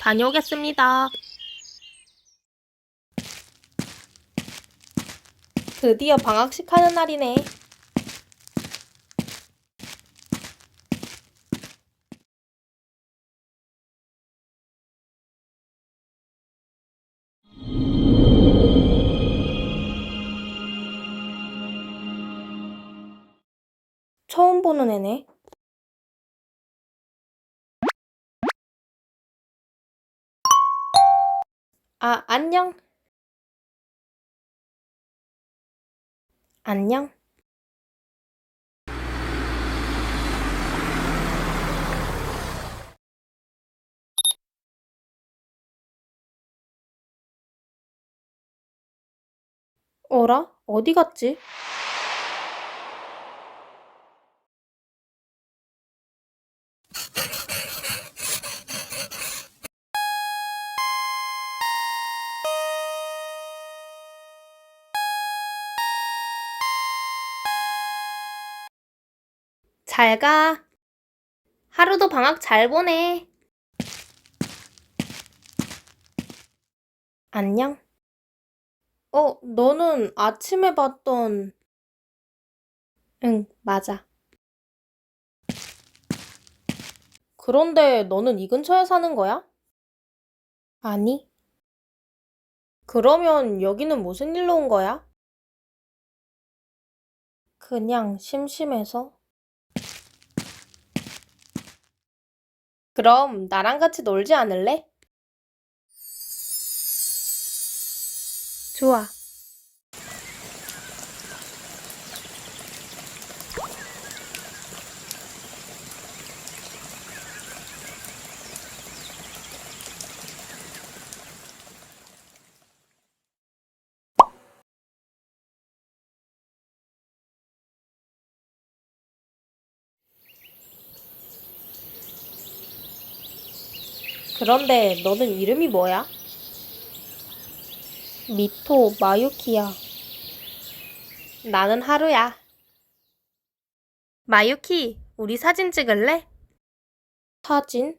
다녀오겠습니다. 드디어 방학식 하는 날이네. 처음 보는 애네. 아, 안녕. 안녕. 어라? 어디 갔지? 잘 가. 하루도 방학 잘 보내. 안녕. 어, 너는 아침에 봤던... 응, 맞아. 그런데 너는 이 근처에 사는 거야? 아니. 그러면 여기는 무슨 일로 온 거야? 그냥 심심해서. 그럼 나랑 같이 놀지 않을래? 좋아. 그런데 너는 이름이 뭐야? 미토 마유키야. 나는 하루야. 마유키, 우리 사진 찍을래? 사진?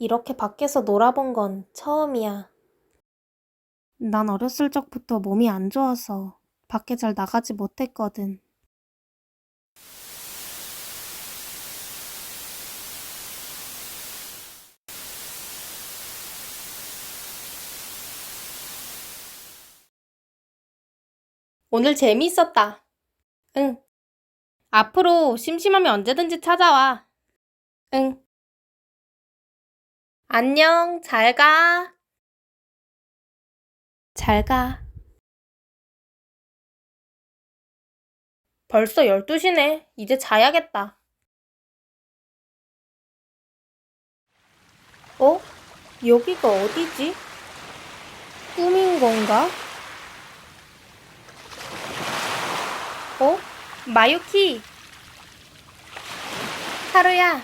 이렇게 밖에서 놀아본 건 처음이야. 난 어렸을 적부터 몸이 안 좋아서 밖에 잘 나가지 못했거든. 오늘 재미있었다. 응. 앞으로 심심하면 언제든지 찾아와. 응. 안녕, 잘 가. 잘 가. 벌써 12시네. 이제 자야겠다. 어? 여기가 어디지? 꿈인 건가? 어? 마유키! 하루야!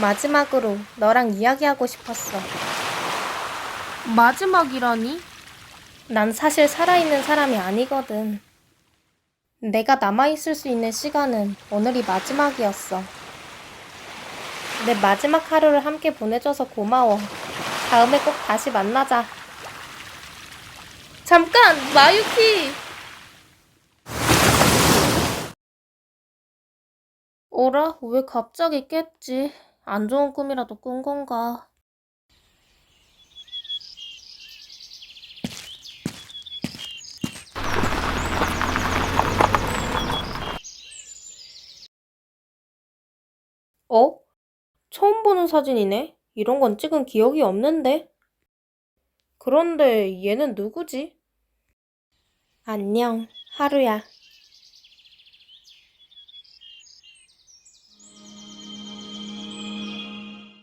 마지막으로 너랑 이야기하고 싶었어. 마지막이라니? 난 사실 살아있는 사람이 아니거든. 내가 남아있을 수 있는 시간은 오늘이 마지막이었어. 내 마지막 하루를 함께 보내줘서 고마워. 다음에 꼭 다시 만나자. 잠깐! 마유키! 어라? 왜 갑자기 깼지? 안 좋은 꿈이라도 꾼 건가? 어? 처음 보는 사진이네? 이런 건 찍은 기억이 없는데? 그런데 얘는 누구지? 안녕, 하루야.